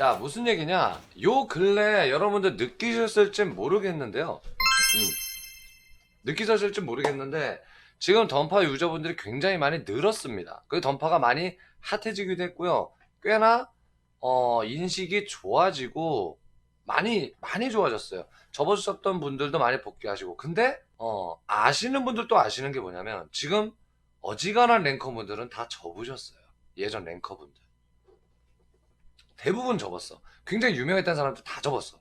자, 무슨 얘기냐? 요 근래 여러분들 느끼셨을지 모르겠는데요. 음. 느끼셨을지 모르겠는데, 지금 던파 유저분들이 굉장히 많이 늘었습니다. 그 던파가 많이 핫해지기도 했고요. 꽤나, 어, 인식이 좋아지고, 많이, 많이 좋아졌어요. 접어주셨던 분들도 많이 복귀하시고. 근데, 어, 아시는 분들도 아시는 게 뭐냐면, 지금 어지간한 랭커분들은 다 접으셨어요. 예전 랭커분들. 대부분 접었어. 굉장히 유명했던 사람들 다 접었어.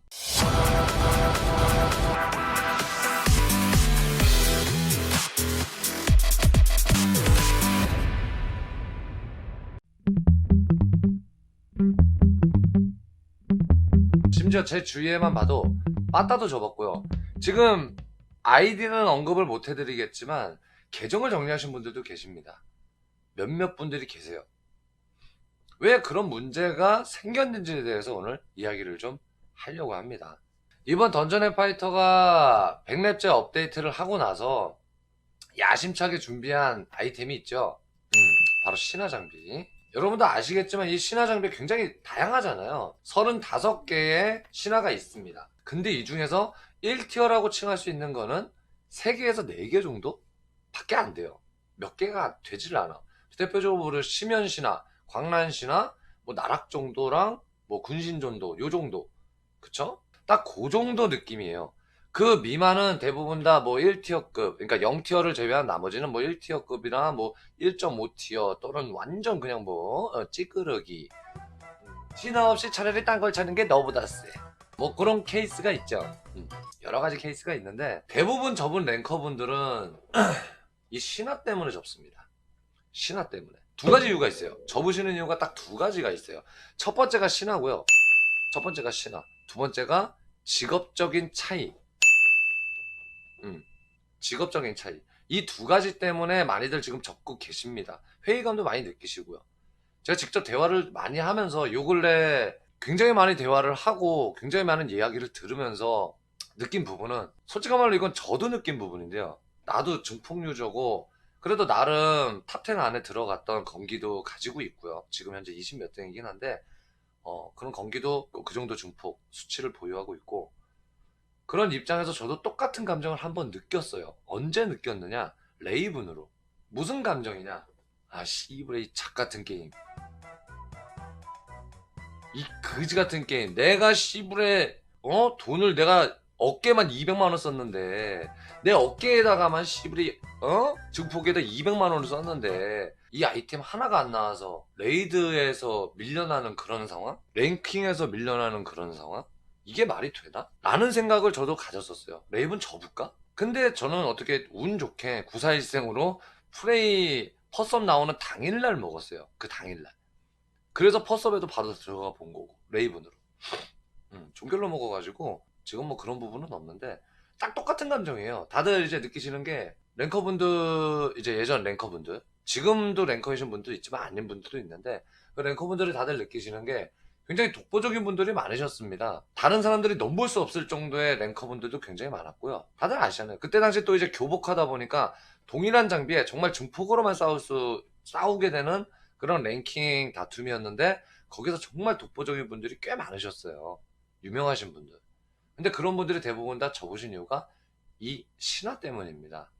심지어 제 주위에만 봐도 빠따도 접었고요. 지금 아이디는 언급을 못 해드리겠지만 계정을 정리하신 분들도 계십니다. 몇몇 분들이 계세요. 왜 그런 문제가 생겼는지에 대해서 오늘 이야기를 좀 하려고 합니다. 이번 던전 앤 파이터가 100렙째 업데이트를 하고 나서 야심차게 준비한 아이템이 있죠. 음, 바로 신화 장비. 여러분도 아시겠지만 이 신화 장비 굉장히 다양하잖아요. 35개의 신화가 있습니다. 근데 이 중에서 1티어라고 칭할 수 있는 거는 3개에서 4개 정도? 밖에 안 돼요. 몇 개가 되질 않아. 대표적으로 심연 신화, 광란신화, 뭐 나락 정도랑 뭐 군신 정도, 요 정도. 그쵸? 딱 그 정도 느낌이에요. 그 미만은 대부분 다 뭐 1티어급, 그러니까 0티어를 제외한 나머지는 뭐 1티어급이나 뭐 1.5티어 또는 완전 그냥 뭐 어, 찌끄러기. 음, 신화 없이 차라리 딴 걸 찾는 게 너보다 세. 뭐 그런 케이스가 있죠. 음, 여러 가지 케이스가 있는데 대부분 접은 랭커분들은 이 신화 때문에 접습니다. 신화 때문에. 두 가지 이유가 있어요. 접으시는 이유가 딱 두 가지가 있어요. 첫 번째가 신화고요. 첫 번째가 신화. 두 번째가 직업적인 차이. 음, 직업적인 차이. 이 두 가지 때문에 많이들 지금 접고 계십니다. 회의감도 많이 느끼시고요. 제가 직접 대화를 많이 하면서 요 근래 굉장히 많이 대화를 하고 굉장히 많은 이야기를 들으면서 느낀 부분은 솔직한 말로 이건 저도 느낀 부분인데요. 나도 증폭 유저고 그래도 나름 탑10 안에 들어갔던 건기도 가지고 있고요. 지금 현재 20몇 등이긴 한데 어, 그런 건기도 그 정도 증폭 수치를 보유하고 있고 그런 입장에서 저도 똑같은 감정을 한번 느꼈어요. 언제 느꼈느냐? 레이븐으로. 무슨 감정이냐? 아, 씨부레 이 착 같은 게임. 이 그지 같은 게임. 내가 씨부레 어 돈을 내가 어깨만 200만 원 썼는데 내 어깨에다가만 씨부레 어 증폭에다 200만 원을 썼는데 이 아이템 하나가 안 나와서 레이드에서 밀려나는 그런 상황? 랭킹에서 밀려나는 그런 상황? 이게 말이 되나? 라는 생각을 저도 가졌었어요. 레이븐 접을까? 근데 저는 어떻게 운 좋게 941생으로 프레이 퍼썸 나오는 당일날 먹었어요. 그 당일날. 그래서 퍼썸에도 바로 들어가 본 거고 레이븐으로. 음, 종결로 먹어가지고 지금 뭐 그런 부분은 없는데 딱 똑같은 감정이에요. 다들 이제 느끼시는 게 랭커분들 이제 예전 랭커분들 지금도 랭커이신 분도 있지만 아닌 분들도 있는데 그 랭커분들이 다들 느끼시는 게 굉장히 독보적인 분들이 많으셨습니다. 다른 사람들이 넘볼 수 없을 정도의 랭커분들도 굉장히 많았고요. 다들 아시잖아요. 그때 당시 또 이제 교복하다 보니까 동일한 장비에 정말 증폭으로만 싸울 수 싸우게 되는 그런 랭킹 다툼이었는데 거기서 정말 독보적인 분들이 꽤 많으셨어요. 유명하신 분들. 근데 그런 분들이 대부분 다 접으신 이유가 이 신화 때문입니다.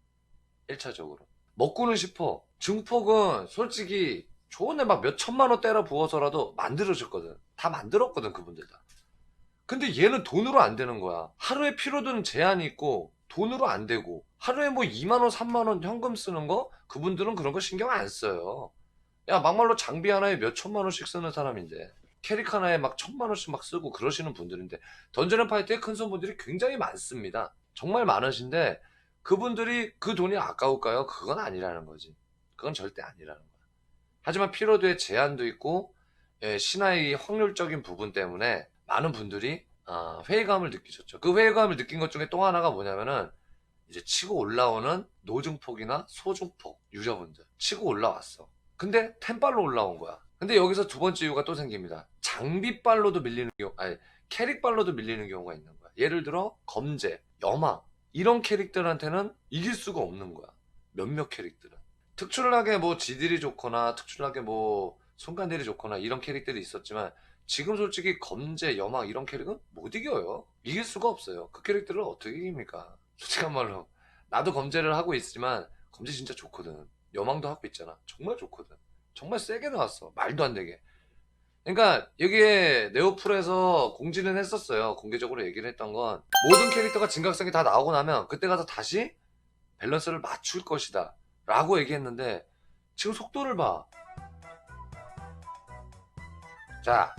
1차적으로. 먹고는 싶어. 증폭은 솔직히 좋은데 막몇 천만 원 때려 부어서라도 만들어줬거든. 다 만들었거든, 그분들 다. 근데 얘는 돈으로 안 되는 거야. 하루에 피로도는 제한이 있고, 돈으로 안 되고, 하루에 뭐 2만 원, 3만 원 현금 쓰는 거? 그분들은 그런 거 신경 안 써요. 야, 막말로 장비 하나에 몇 천만 원씩 쓰는 사람인데, 캐릭 하나에 막 천만 원씩 막 쓰고 그러시는 분들인데, 던전 앤 파이터의 큰 손분들이 굉장히 많습니다. 정말 많으신데, 그분들이 그 돈이 아까울까요? 그건 아니라는 거지. 그건 절대 아니라는 거야. 하지만 피로도의 제한도 있고 예, 신화의 확률적인 부분 때문에 많은 분들이 아, 회의감을 느끼셨죠. 그 회의감을 느낀 것 중에 또 하나가 뭐냐면은 이제 치고 올라오는 노중폭이나 소중폭 유저분들 치고 올라왔어. 근데 템빨로 올라온 거야. 근데 여기서 두 번째 이유가 또 생깁니다. 장비빨로도 밀리는 경우, 아니 캐릭빨로도 밀리는 경우가 있는 거야. 예를 들어 검제, 염화 이런 캐릭들한테는 이길 수가 없는 거야. 몇몇 캐릭들은. 특출나게 뭐 지들이 좋거나 특출나게 뭐 순간들이 좋거나 이런 캐릭들이 있었지만 지금 솔직히 검제, 여망 이런 캐릭은 못 이겨요. 이길 수가 없어요. 그 캐릭터를 어떻게 이깁니까? 솔직한 말로 나도 검제를 하고 있지만 검제 진짜 좋거든. 여망도 하고 있잖아. 정말 좋거든. 정말 세게 나왔어. 말도 안 되게. 그러니까 여기에 네오풀에서 공지는 했었어요. 공개적으로 얘기를 했던 건 모든 캐릭터가 진각성이 다 나오고 나면 그때 가서 다시 밸런스를 맞출 것이다. 라고 얘기했는데 지금 속도를 봐. 자,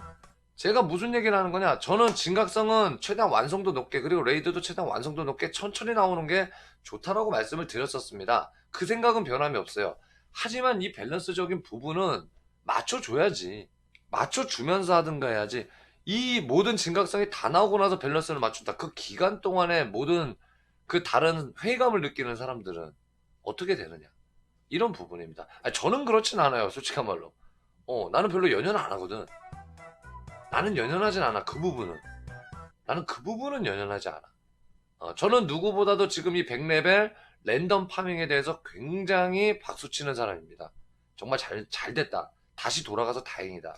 제가 무슨 얘기를 하는 거냐? 저는 진각성은 최대한 완성도 높게 그리고 레이드도 최대한 완성도 높게 천천히 나오는 게 좋다라고 말씀을 드렸었습니다. 그 생각은 변함이 없어요. 하지만 이 밸런스적인 부분은 맞춰줘야지. 맞춰주면서 하든가 해야지. 이 모든 진각성이 다 나오고 나서 밸런스를 맞춘다. 그 기간 동안에 모든 그 다른 회의감을 느끼는 사람들은 어떻게 되느냐. 이런 부분입니다. 아니, 저는 그렇진 않아요. 솔직한 말로. 어, 나는 별로 연연 안 하거든. 나는 연연하진 않아. 그 부분은. 나는 그 부분은 연연하지 않아. 어, 저는 누구보다도 지금 이 100레벨 랜덤 파밍에 대해서 굉장히 박수치는 사람입니다. 정말 잘, 잘 됐다. 다시 돌아가서 다행이다.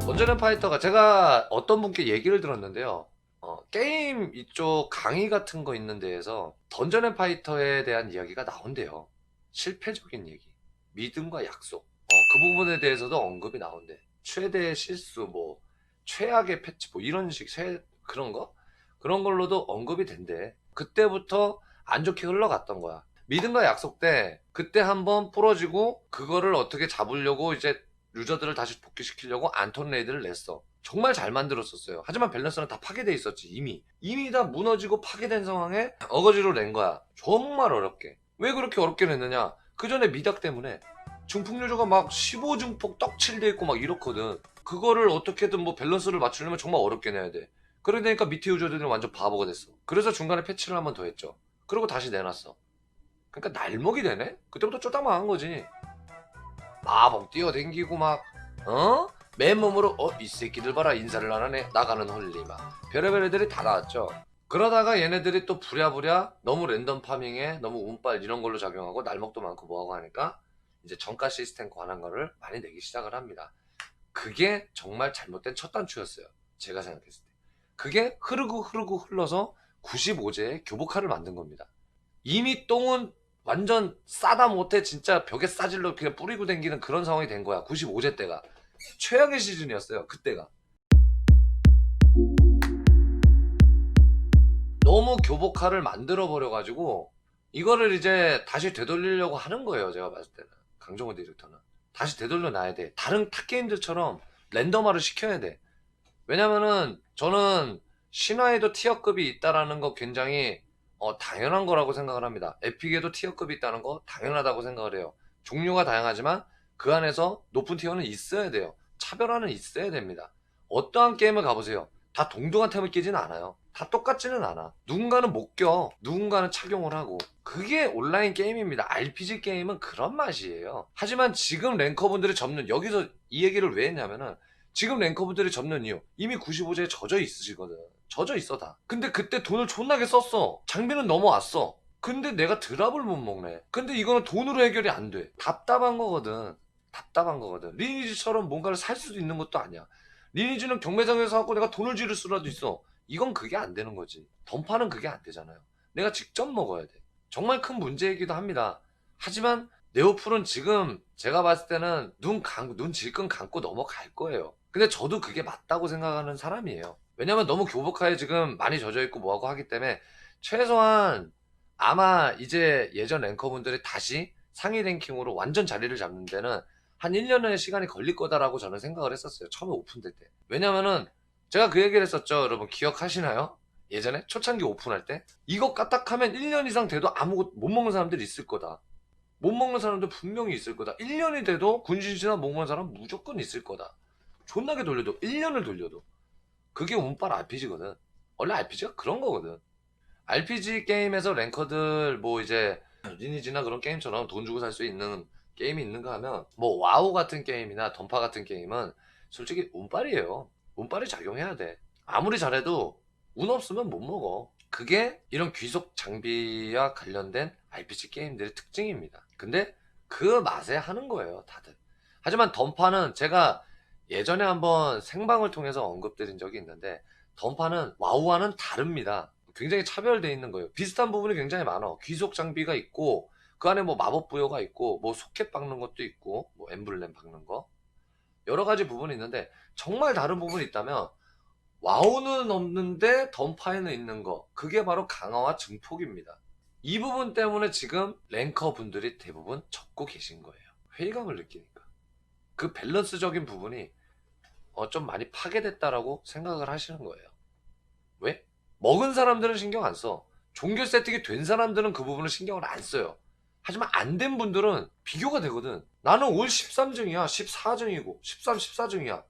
던전앤 파이터가 제가 어떤 분께 얘기를 들었는데요. 어, 게임 이쪽 강의 같은 거 있는 데에서 던전 앤 파이터에 대한 이야기가 나온대요. 실패적인 얘기. 믿음과 약속. 어, 그 부분에 대해서도 언급이 나온대. 최대의 실수, 뭐, 최악의 패치, 뭐, 이런 식, 최, 그런 거? 그런 걸로도 언급이 된대. 그때부터 안 좋게 흘러갔던 거야. 믿음과 약속 때, 그때 한번 부러지고, 그거를 어떻게 잡으려고 이제 유저들을 다시 복귀시키려고 안톤 레이드를 냈어. 정말 잘 만들었었어요. 하지만 밸런스는 다 파괴돼 있었지, 이미. 이미 다 무너지고 파괴된 상황에 어거지로 낸 거야. 정말 어렵게. 왜 그렇게 어렵게 냈느냐? 그 전에 미닥 때문에 중폭 유저가 막 15중폭 떡칠돼 있고 막 이렇거든. 그거를 어떻게든 뭐 밸런스를 맞추려면 정말 어렵게 내야 돼. 그러니까 밑에 유저들은 완전 바보가 됐어. 그래서 중간에 패치를 한 번 더 했죠. 그리고 다시 내놨어. 그러니까 날먹이 되네? 그때부터 쫄딱망한 거지. 마법 뛰어댕기고 막, 어? 맨몸으로, 어, 이 새끼들 봐라, 인사를 안 하네. 나가는 홀리마. 별의별 애들이 다 나왔죠. 그러다가 얘네들이 또 부랴부랴 너무 랜덤 파밍에 너무 운빨 이런 걸로 작용하고 날먹도 많고 뭐하고 하니까 이제 정가 시스템 관한 거를 많이 내기 시작을 합니다. 그게 정말 잘못된 첫 단추였어요. 제가 생각했을 때. 그게 흐르고 흐르고 흘러서 95제의 교복화를 만든 겁니다. 이미 똥은 완전 싸다 못해 진짜 벽에 싸질러 그냥 뿌리고 댕기는 그런 상황이 된 거야. 95제 때가. 최악의 시즌이었어요. 그때가. 너무 교복화를 만들어 버려가지고 이거를 이제 다시 되돌리려고 하는 거예요. 제가 봤을 때는 강정호 디렉터는 다시 되돌려 놔야 돼. 다른 타 게임들처럼 랜덤화를 시켜야 돼. 왜냐면은 저는 신화에도 티어급이 있다라는 거 굉장히 어, 당연한 거라고 생각을 합니다. 에픽에도 티어급이 있다는 거 당연하다고 생각을 해요. 종류가 다양하지만 그 안에서 높은 티어는 있어야 돼요. 차별화는 있어야 됩니다. 어떠한 게임을 가보세요. 다 동등한 템을 끼지는 않아요. 다 똑같지는 않아. 누군가는 못 껴. 누군가는 착용을 하고. 그게 온라인 게임입니다. RPG 게임은 그런 맛이에요. 하지만 지금 랭커분들이 접는, 여기서 이 얘기를 왜 했냐면은, 지금 랭커분들이 접는 이유. 이미 95제에 젖어 있으시거든. 젖어 있어, 다. 근데 그때 돈을 존나게 썼어. 장비는 넘어왔어. 근데 내가 드랍을 못 먹네. 근데 이거는 돈으로 해결이 안 돼. 답답한 거거든. 답답한 거거든. 리니지처럼 뭔가를 살 수도 있는 것도 아니야. 리니지는 경매장에서 하고 내가 돈을 지를 수라도 있어. 이건 그게 안 되는 거지. 던파는 그게 안 되잖아요. 내가 직접 먹어야 돼. 정말 큰 문제이기도 합니다. 하지만 네오풀은 지금 제가 봤을 때는 눈 감고, 눈 질끈 감고 넘어갈 거예요. 근데 저도 그게 맞다고 생각하는 사람이에요. 왜냐면 너무 교복화에 지금 많이 젖어 있고 뭐하고 하기 때문에 최소한 아마 이제 예전 랭커분들이 다시 상위 랭킹으로 완전 자리를 잡는 데는 한 1년의 시간이 걸릴 거다라고 저는 생각을 했었어요. 처음에 오픈될 때. 왜냐면은 제가 그 얘기를 했었죠. 여러분 기억하시나요? 예전에 초창기 오픈할 때 이거 까딱하면 1년 이상 돼도 아무것도 못 먹는 사람들이 있을 거다. 못 먹는 사람들 분명히 있을 거다. 1년이 돼도 군신신화 못 먹는 사람 무조건 있을 거다. 존나게 돌려도 1년을 돌려도 그게 운빨 RPG거든. 원래 RPG가 그런 거거든. RPG 게임에서 랭커들 뭐 이제 리니지나 그런 게임처럼 돈 주고 살 수 있는 게임이 있는가 하면 뭐 와우 같은 게임이나 던파 같은 게임은 솔직히 운빨이에요. 운빨이 작용해야 돼. 아무리 잘해도 운 없으면 못 먹어. 그게 이런 귀속 장비와 관련된 RPG 게임들의 특징입니다. 근데 그 맛에 하는 거예요, 다들. 하지만 던파는 제가 예전에 한번 생방을 통해서 언급드린 적이 있는데 던파는 와우와는 다릅니다. 굉장히 차별되어 있는 거예요. 비슷한 부분이 굉장히 많아. 귀속 장비가 있고 그 안에 뭐 마법 부여가 있고 뭐 소켓 박는 것도 있고 뭐 엠블렘 박는 거 여러 가지 부분이 있는데 정말 다른 부분이 있다면 와우는 없는데 던파에는 있는 거 그게 바로 강화와 증폭입니다. 이 부분 때문에 지금 랭커 분들이 대부분 적고 계신 거예요. 회의감을 느끼니까 그 밸런스적인 부분이 어, 좀 많이 파괴됐다라고 생각을 하시는 거예요. 왜? 먹은 사람들은 신경 안 써. 종교 세팅이 된 사람들은 그 부분을 신경을 안 써요. 하지만 안 된 분들은 비교가 되거든. 나는 올 13증이야, 14증이고, 13, 14증이야.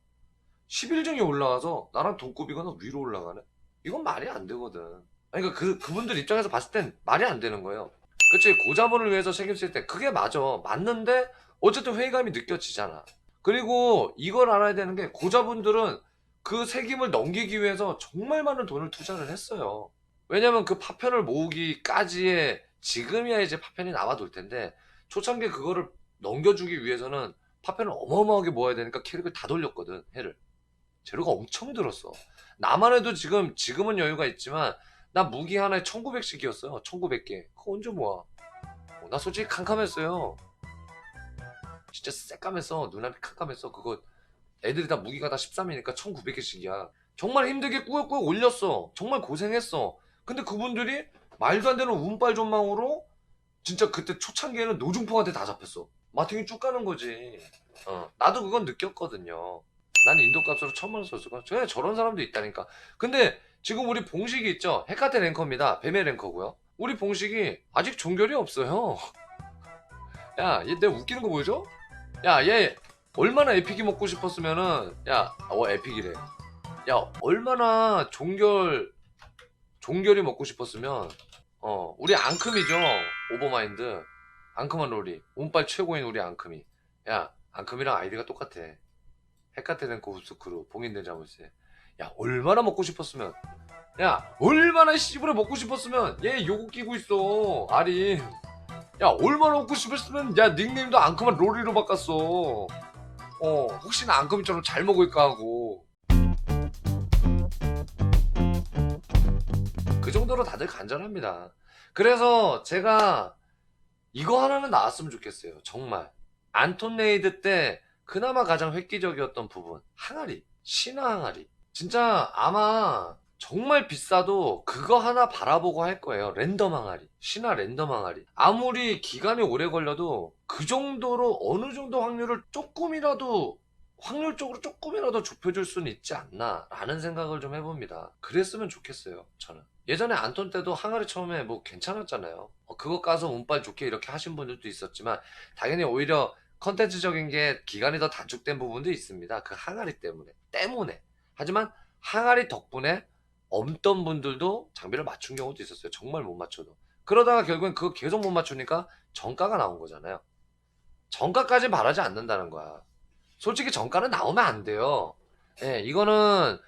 11증이 올라가서 나랑 동급이거나 위로 올라가네? 이건 말이 안 되거든. 그러니까 그, 그분들 입장에서 봤을 땐 말이 안 되는 거예요. 그치, 고자본을 위해서 책임질 때 그게 맞아. 맞는데, 어쨌든 회의감이 느껴지잖아. 그리고 이걸 알아야 되는 게 고자분들은 그 책임을 넘기기 위해서 정말 많은 돈을 투자를 했어요. 왜냐면 그 파편을 모으기까지의 지금이야 이제 파편이 남아돌 텐데 초창기에 그거를 넘겨주기 위해서는 파편을 어마어마하게 모아야 되니까 캐릭을 다 돌렸거든 해를. 재료가 엄청 들었어. 나만 해도 지금 지금은 여유가 있지만 나 무기 하나에 1900씩이었어요 1900개. 그거 언제 모아? 어, 나 솔직히 캄캄했어요 진짜 새까맸어 눈앞이 캄캄했어 그거 애들이 다 무기가 다 13이니까 1900개씩이야 정말 힘들게 꾸역꾸역 올렸어 정말 고생했어 근데 그분들이 말도 안 되는 운빨 전망으로 진짜 그때 초창기에는 노중풍한테 다 잡혔어. 마팅이 쭉 가는 거지. 어, 나도 그건 느꼈거든요. 난 인도 값으로 천만 원 썼을 거야. 저 저런 사람도 있다니까. 근데 지금 우리 봉식이 있죠? 헤카테 랭커입니다. 뱀의 랭커고요. 우리 봉식이 아직 종결이 없어요. 야, 얘 내가 웃기는 거 보여줘? 야, 얘 얼마나 에픽이 먹고 싶었으면은 야, 어 에픽이래. 야, 얼마나 종결 종결이 먹고 싶었으면 어 우리 앙큼이죠 오버마인드. 앙큼한 롤이. 운빨 최고인 우리 앙큼이. 야 앙큼이랑 아이디가 똑같아. 헤카테렌코 우스크루 봉인된 자물쇠. 야 얼마나 먹고 싶었으면. 야 얼마나 씨부레 먹고 싶었으면 얘 요거 끼고 있어 아린 야 얼마나 먹고 싶었으면 야 닉네임도 앙큼한 롤리로 바꿨어 어 혹시나 앙큼이처럼 잘 먹을까 하고 그 정도로 다들 간절합니다. 그래서 제가 이거 하나는 나왔으면 좋겠어요. 정말. 안톤 레이드 때 그나마 가장 획기적이었던 부분. 항아리. 신화 항아리. 진짜 아마 정말 비싸도 그거 하나 바라보고 할 거예요. 랜덤 항아리. 신화 랜덤 항아리. 아무리 기간이 오래 걸려도 그 정도로 어느 정도 확률을 조금이라도 확률적으로 조금이라도 좁혀줄 수는 있지 않나 라는 생각을 좀 해봅니다. 그랬으면 좋겠어요. 저는. 예전에 안톤 때도 항아리 처음에 뭐 괜찮았잖아요. 어, 그거 까서 운빨 좋게 이렇게 하신 분들도 있었지만 당연히 오히려 컨텐츠적인 게 기간이 더 단축된 부분도 있습니다. 그 항아리 때문에. 때문에. 하지만 항아리 덕분에 없던 분들도 장비를 맞춘 경우도 있었어요. 정말 못 맞춰도. 그러다가 결국엔 그거 계속 못 맞추니까 정가가 나온 거잖아요. 정가까지 바라지 않는다는 거야. 솔직히 정가는 나오면 안 돼요. 예, 이거는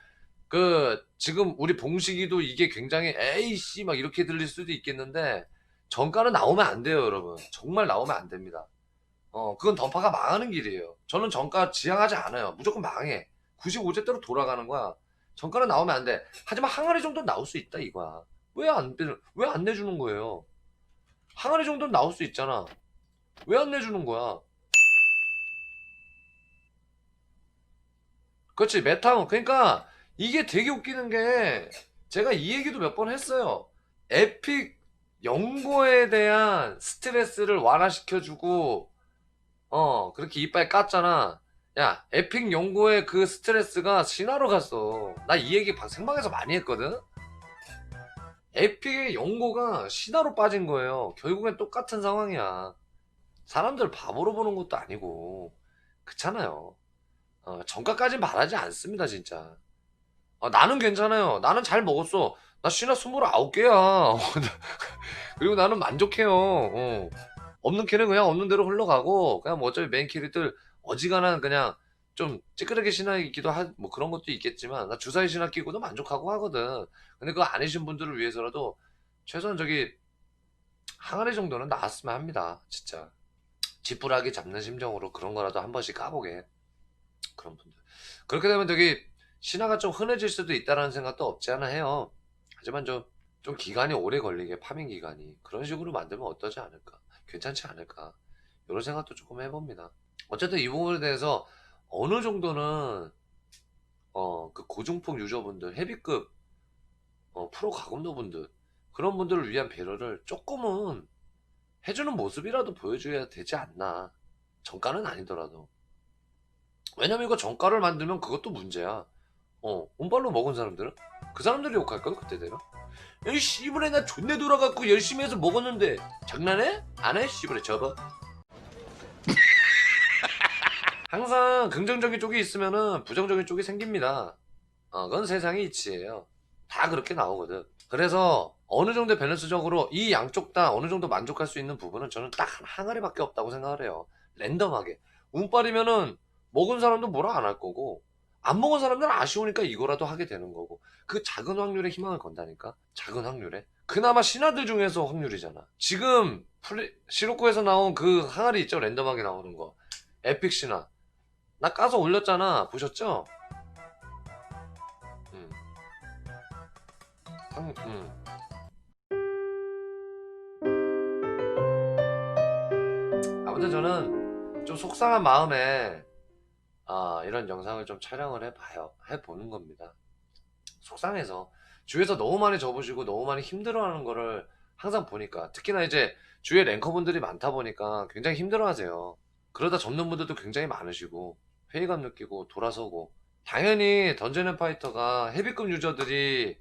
그 지금 우리 봉식이도 이게 굉장히 에이씨 막 이렇게 들릴 수도 있겠는데 정가는 나오면 안 돼요, 여러분. 정말 나오면 안 됩니다. 어, 그건 던파가 망하는 길이에요. 저는 정가 지향하지 않아요. 무조건 망해. 95제대로 돌아가는 거야. 정가는 나오면 안 돼. 하지만 항아리 정도는 나올 수 있다 이거야. 왜 안 왜 안 내주는 거예요? 항아리 정도는 나올 수 있잖아. 왜 안 내주는 거야? 그렇지 메타운 그러니까 이게 되게 웃기는 게 제가 이 얘기도 몇 번 했어요 에픽 연고에 대한 스트레스를 완화시켜주고 어 그렇게 이빨 깠잖아 야 에픽 연고의 그 스트레스가 신화로 갔어 나 이 얘기 방- 생방에서 많이 했거든 에픽의 연고가 신화로 빠진 거예요 결국엔 똑같은 상황이야 사람들 바보로 보는 것도 아니고 그렇잖아요 어, 정가까진 바라지 않습니다, 진짜. 어, 나는 괜찮아요. 나는 잘 먹었어. 나 신화 29개야. 그리고 나는 만족해요. 어. 없는 캐는 그냥 없는 대로 흘러가고, 그냥 뭐 어차피 메인 캐릭들 어지간한 그냥 좀 찌끄러기 신화 있기도 하, 뭐 그런 것도 있겠지만, 나 주사위 신화 끼고도 만족하고 하거든. 근데 그거 아니신 분들을 위해서라도 최소한 저기 항아리 정도는 나왔으면 합니다. 진짜. 지푸라기 잡는 심정으로 그런 거라도 한 번씩 까보게 그런 분들 그렇게 되면 되게 신화가 좀 흔해질 수도 있다는 생각도 없지 않아 해요 하지만 좀, 좀 기간이 오래 걸리게 파밍 기간이 그런 식으로 만들면 어떠지 않을까 괜찮지 않을까 이런 생각도 조금 해봅니다 어쨌든 이 부분에 대해서 어느 정도는 어 그 고중폭 유저분들 헤비급 어, 프로 가금노분들 그런 분들을 위한 배려를 조금은 해주는 모습이라도 보여줘야 되지 않나. 정가는 아니더라도. 왜냐면 이거 정가를 만들면 그것도 문제야. 어 운발로 먹은 사람들은? 그 사람들이 욕할 거야 그때 되면? 이 씨부레 나 존내 돌아갖고 열심히 해서 먹었는데 장난해? 안 해? 씨부레 접어 항상 긍정적인 쪽이 있으면은 부정적인 쪽이 생깁니다. 어 그건 세상의 이치예요. 다 그렇게 나오거든. 그래서 어느 정도 밸런스적으로 이 양쪽 다 어느 정도 만족할 수 있는 부분은 저는 딱 한 항아리밖에 없다고 생각을 해요. 랜덤하게. 운빨이면은 먹은 사람도 뭐라 안 할 거고 안 먹은 사람들은 아쉬우니까 이거라도 하게 되는 거고. 그 작은 확률에 희망을 건다니까? 작은 확률에? 그나마 신화들 중에서 확률이잖아. 지금 플리, 시로코에서 나온 그 항아리 있죠? 랜덤하게 나오는 거. 에픽 신화 나 까서 올렸잖아 보셨죠? 음. 상, 음. 아무튼 저는 좀 속상한 마음에 아, 이런 영상을 좀 촬영을 해봐요. 해보는 겁니다. 속상해서. 주위에서 너무 많이 접으시고 너무 많이 힘들어하는 거를 항상 보니까 특히나 이제 주위에 랭커분들이 많다 보니까 굉장히 힘들어하세요. 그러다 접는 분들도 굉장히 많으시고 회의감 느끼고 돌아서고. 당연히 던전앤 파이터가 헤비급 유저들이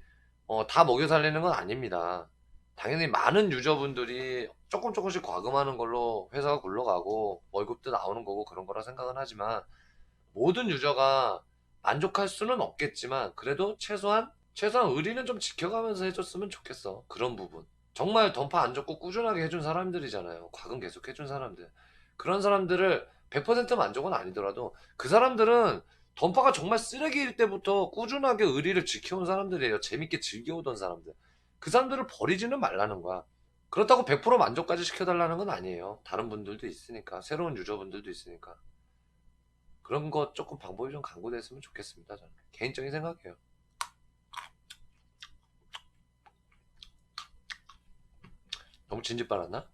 어, 다 먹여 살리는 건 아닙니다. 당연히 많은 유저분들이 조금 조금씩 과금하는 걸로 회사가 굴러가고 월급도 나오는 거고 그런 거라 생각은 하지만 모든 유저가 만족할 수는 없겠지만 그래도 최소한 최소한 의리는 좀 지켜가면서 해줬으면 좋겠어. 그런 부분. 정말 던파 안 줬고 꾸준하게 해준 사람들이잖아요. 과금 계속 해준 사람들. 그런 사람들을 100% 만족은 아니더라도 그 사람들은 던파가 정말 쓰레기일 때부터 꾸준하게 의리를 지켜온 사람들이에요 재밌게 즐겨오던 사람들 그 사람들을 버리지는 말라는 거야 그렇다고 100% 만족까지 시켜달라는 건 아니에요 다른 분들도 있으니까 새로운 유저분들도 있으니까 그런 거 조금 방법이 좀 강구됐으면 좋겠습니다. 저는 개인적인 생각이에요. 너무 진지 빨았나?